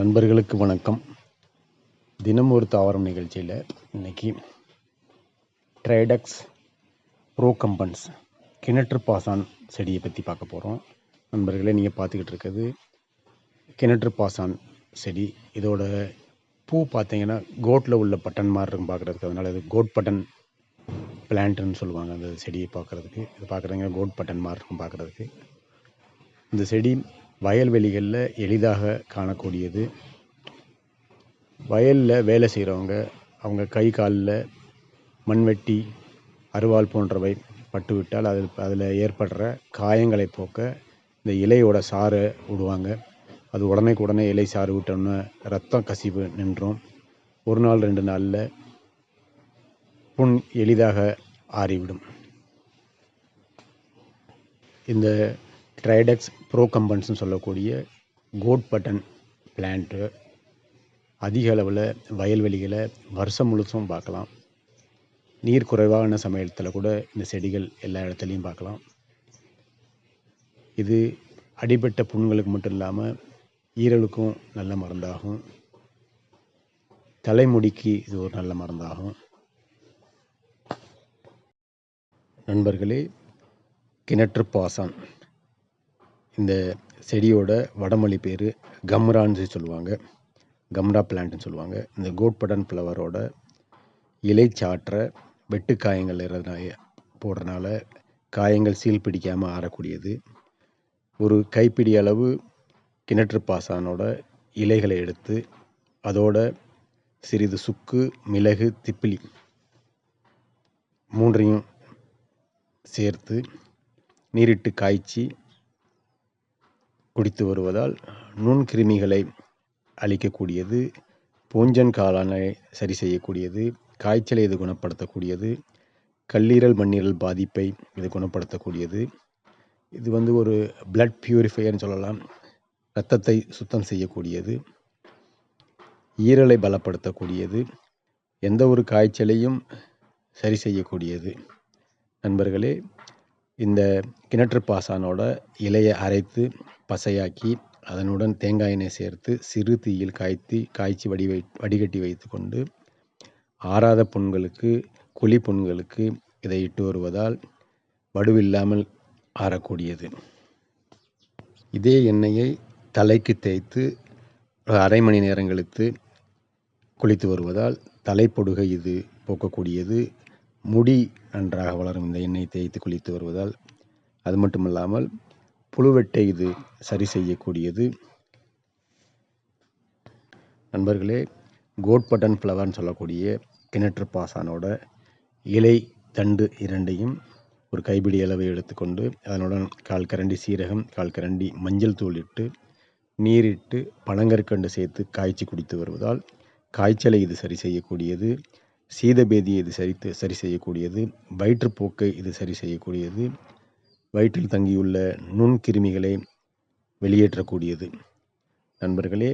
நண்பர்களுக்கு வணக்கம். தினம் ஒரு தாவரம் நிகழ்ச்சியில் இன்னைக்கு ட்ரைடக்ஸ் ப்ரோ கம்பன்ஸ் கிணற்று பாசான் செடியை பற்றி பார்க்க போகிறோம் நண்பர்களே நீங்கள் பார்த்துக்கிட்டு இருக்கிறது கிணற்று பாசான் செடி. இதோட பூ பார்த்தீங்கன்னா கோட்டில் உள்ள பட்டன் மாதிரி இருக்கும் பார்க்குறதுக்கு. அதனால் இது கோட் பட்டன் பிளான்ட்டுன்னு சொல்லுவாங்க. அந்த செடியை பார்க்குறதுக்கு. இது பார்க்குறதுங்க கோட் பட்டன் மாதிரி இருக்கும் பார்க்குறதுக்கு. இந்த செடி வயல்வெளிகளில் எளிதாக காணக்கூடியது. வயலில் வேலை செய்கிறவங்க அவங்க கை காலில் மண்வெட்டி அருவாள் போன்றவை பட்டுவிட்டால் அதில் அதில் ஏற்படுற காயங்களை போக்க இந்த இலையோட சாறை விடுவாங்க. அது உடனேக்கு உடனே இலை சாறு விட்டோம்னா ரத்தம் கசிவு நின்றோம். ஒரு நாள் ரெண்டு நாளில் புண் எளிதாக ஆறிவிடும். இந்த ட்ரைடெக்ஸ் ப்ரோ கம்பன்ஸ்னு சொல்லக்கூடிய கோட் பட்டன் பிளான்ட்டு அதிக அளவில் வயல்வெளிகளை வருஷம் முழுசும் பார்க்கலாம். நீர் குறைவான சமயத்தில் கூட இந்த செடிகள் எல்லா இடத்துலையும் பார்க்கலாம். இது அடிபட்ட புண்களுக்கு மட்டும் இல்லாமல் ஈரலுக்கும் நல்ல மருந்தாகும். தலைமுடிக்கு இது ஒரு நல்ல மருந்தாகும். நண்பர்களே கிணற்று பாசம் இந்த செடியோட வடமொழி பேர் கம்ரான்னு சொல்லுவாங்க. கம்ரா பிளான்ட்னு சொல்லுவாங்க. இந்த கோட்படன் ஃப்ளவரோட இலை சாற்ற வெட்டு காயங்கள் இருந்தனால போடுறனால காயங்கள் சீல் பிடிக்காமல் ஆறக்கூடியது. ஒரு கைப்பிடி அளவு கிணற்று பாசானோட இலைகளை எடுத்து அதோட சிறிது சுக்கு மிளகு திப்பிலி மூன்றையும் சேர்த்து நீரிட்டு காய்ச்சி குடித்து வருவதால் நுண்கிருமிகளை அழிக்கக்கூடியது பூஞ்சன் காளானை சரி செய்யக்கூடியது காய்ச்சலை இது குணப்படுத்தக்கூடியது கல்லீரல் மண்ணீரல் பாதிப்பை இது குணப்படுத்தக்கூடியது. இது வந்து ஒரு பிளட் பியூரிஃபையர்னு சொல்லலாம். இரத்தத்தை சுத்தம் செய்யக்கூடியது. ஈரலை பலப்படுத்தக்கூடியது. எந்த ஒரு காய்ச்சலையும் சரி செய்யக்கூடியது. நண்பர்களே இந்த கிணற்று பாசானோட இலையை அரைத்து பசையாக்கி அதனுடன் தேங்காய் எண்ணெய் சேர்த்து சிறு தீயில் காய்த்தி காய்ச்சி வடி வை வடிகட்டி வைத்து கொண்டு ஆறாத புண்களுக்கு குழி புண்களுக்கு இதை இட்டு வருவதால் வடுவில்லாமல் ஆறக்கூடியது. இதே எண்ணெயை தலைக்கு தேய்த்து அரை மணி நேரம் கழித்து குளித்து வருவதால் தலைப்பொடுகை இது போக்கக்கூடியது. முடி நன்றாக வளரும் இந்த எண்ணெய் தேய்த்து குளித்து வருவதால் அது மட்டும் இல்லாமல் புழுவெட்டை இது சரி செய்யக்கூடியது. நண்பர்களே கோட் பட்டன் ஃப்ளவர்னு சொல்லக்கூடிய கிணற்று பாசானோட இலை தண்டு இரண்டையும் ஒரு கைப்பிடி அளவை எடுத்துக்கொண்டு அதனுடன் கால் கரண்டி சீரகம் கால் கரண்டி மஞ்சள் தூள் இட்டு நீரிட்டு பனங்கற்கண்டு சேர்த்து காய்ச்சி குடித்து வருவதால் காய்ச்சலை இது சரி செய்யக்கூடியது. சீதபேதியை இது சரித்து சரி செய்யக்கூடியது. வயிற்றுப்போக்கை இது சரி செய்யக்கூடியது. வயிற்றில் தங்கியுள்ள நுண்கிருமிகளை வெளியேற்றக்கூடியது. நண்பர்களே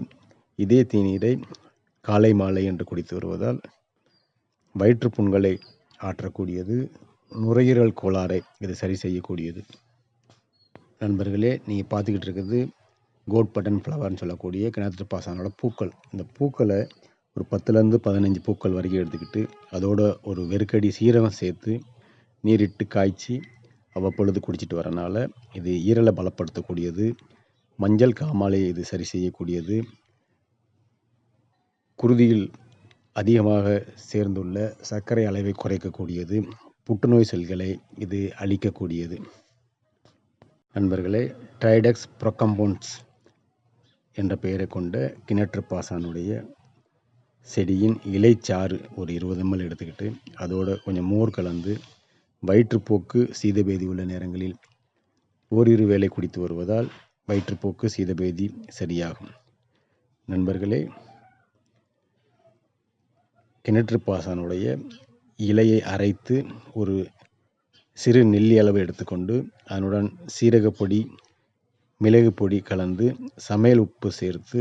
இதே தேநீரை காலை மாலை என்று குடித்து வருவதால் வயிற்றுப்புண்களை ஆற்றக்கூடியது நுரையீரல் கோளாறை இது சரி செய்யக்கூடியது. நண்பர்களே நீங்கள் பார்த்துக்கிட்டு இருக்கிறது கோட் பட்டன் ஃப்ளவர்னு சொல்லக்கூடிய கிணற்று பாசானோட பூக்கள். இந்த பூக்களை ஒரு பத்துலேருந்து பதினஞ்சு பூக்கள் வரைக்கும் எடுத்துக்கிட்டு அதோட ஒரு வெறுக்கடி சீரகம் சேர்த்து நீரிட்டு காய்ச்சி அவ்வப்பொழுது குடிச்சிட்டு வரனால இது ஈரலை பலப்படுத்தக்கூடியது மஞ்சள் காமாலை இது சரி செய்யக்கூடியது குருதியில் அதிகமாக சேர்ந்துள்ள சர்க்கரை அளவை குறைக்கக்கூடியது புற்றுநோய் செல்களை இது அழிக்கக்கூடியது. நண்பர்களே ட்ரைடெக்ஸ் ப்ரொக்கம்போன்ஸ் என்ற பெயரை கொண்ட கிணற்று பாசானுடைய செடியின் இலைச்சாறு ஒரு இருபது எம்எல் எடுத்துக்கிட்டு அதோட கொஞ்சம் மோர் கலந்து வயிற்றுப்போக்கு சீதபேதி உள்ள நேரங்களில் ஓரிரு வேலை குடித்து வருவதால் வயிற்றுப்போக்கு சீதபேதி சரியாகும். நண்பர்களே கிணற்று பாசானுடைய இலையை அரைத்து ஒரு சிறு நெல்லி அளவு எடுத்துக்கொண்டு அதனுடன் சீரகப்பொடி மிளகு பொடி கலந்து சமையல் உப்பு சேர்த்து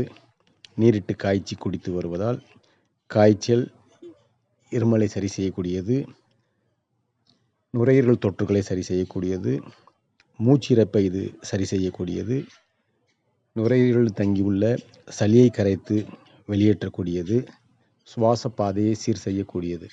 நீரிட்டு காய்ச்சி குடித்து வருவதால் காய்ச்சல் இருமலை சரி செய்யக்கூடியது. நுரையீரல் தொற்றுகளை சரி செய்யக்கூடியது மூச்சிறப்பை இது சரி செய்யக்கூடியது நுரையீரல் தங்கியுள்ள சளியை கரைத்து வெளியேற்றக்கூடியது சுவாச பாதையை சீர் செய்யக்கூடியது.